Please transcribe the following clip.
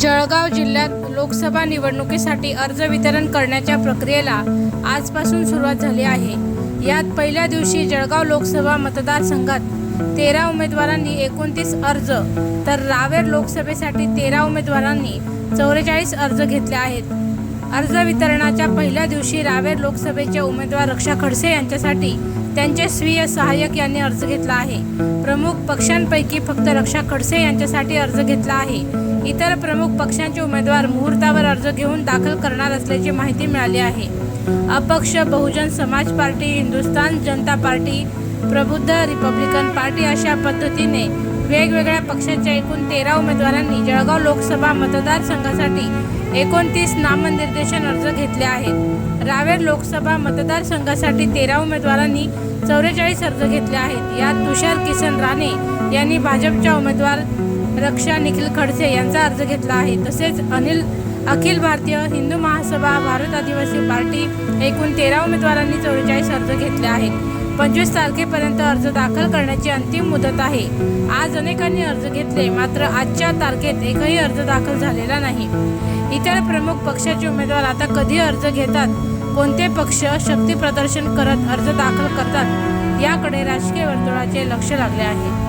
जळगाव जिल्ह्यात लोकसभा निवडणुकीसाठी अर्ज वितरण करण्याच्या प्रक्रियेला आजपासून सुरुवात झाली आहे. यात पहिल्या दिवशी जळगाव लोकसभा मतदारसंघात तेरा उमेदवारांनी एकोणतीस अर्ज तर रावेर लोकसभेसाठी तेरा उमेदवारांनी चौवेचाळीस अर्ज घेतले आहेत. अर्ज वितरणाच्या पहिल्या दिवशी रावेर लोकसभेचे उमेदवार रक्षा खडसे यांच्यासाठी त्यांचे स्वीय सहाय्यक यांनी अर्ज घेतला आहे. प्रमुख पक्षांपैकी फक्त रक्षा खडसे यांच्यासाठी अर्ज घेतला आहे. इतर प्रमुख पक्षांचे उमेदवार मुहूर्तावर अर्ज घेऊन दाखल करणार असल्याची माहिती मिळाली आहे. अपक्ष Bahujan Samaj Party Hindustan Janata Party Prabuddha Republican Party अशा पद्धतीने वेगवेगळ्या पक्षाच्या एकूण तेरा उमेदवारांनी जळगाव लोकसभा मतदारसंघासाठी एकोणतीस नामनिर्देशन अर्ज घेतले आहेत. रावेर लोकसभा मतदारसंघासाठी तेरा उमेदवारांनी चौवेचाळीस अर्ज घेतले आहेत. यात तुषार किसन राणे यांनी भाजपच्या उमेदवार रक्षा निखिल खडसे यांचा अर्ज घेतला आहे. तसेच अनिल अखिल भारतीय हिंदू महासभा भारत आदिवासी पार्टी एकूण तेरा उमेदवारांनी चौवेचाळीस अर्ज घेतले आहेत. पंचवीस तारखेपर्यंत अर्ज दाखल करण्याची अंतिम मुदत आहे. आज अनेकांनी अर्ज घेतले मात्र आजच्या तारखेत एकही अर्ज दाखल झालेला नाही. इतर प्रमुख पक्षाचे उमेदवार आता कधी अर्ज घेतात? कोणते पक्ष शक्ती प्रदर्शन करत अर्ज दाखल करतात? याकडे राजकीय वर्तुळाचे लक्ष लागले आहे.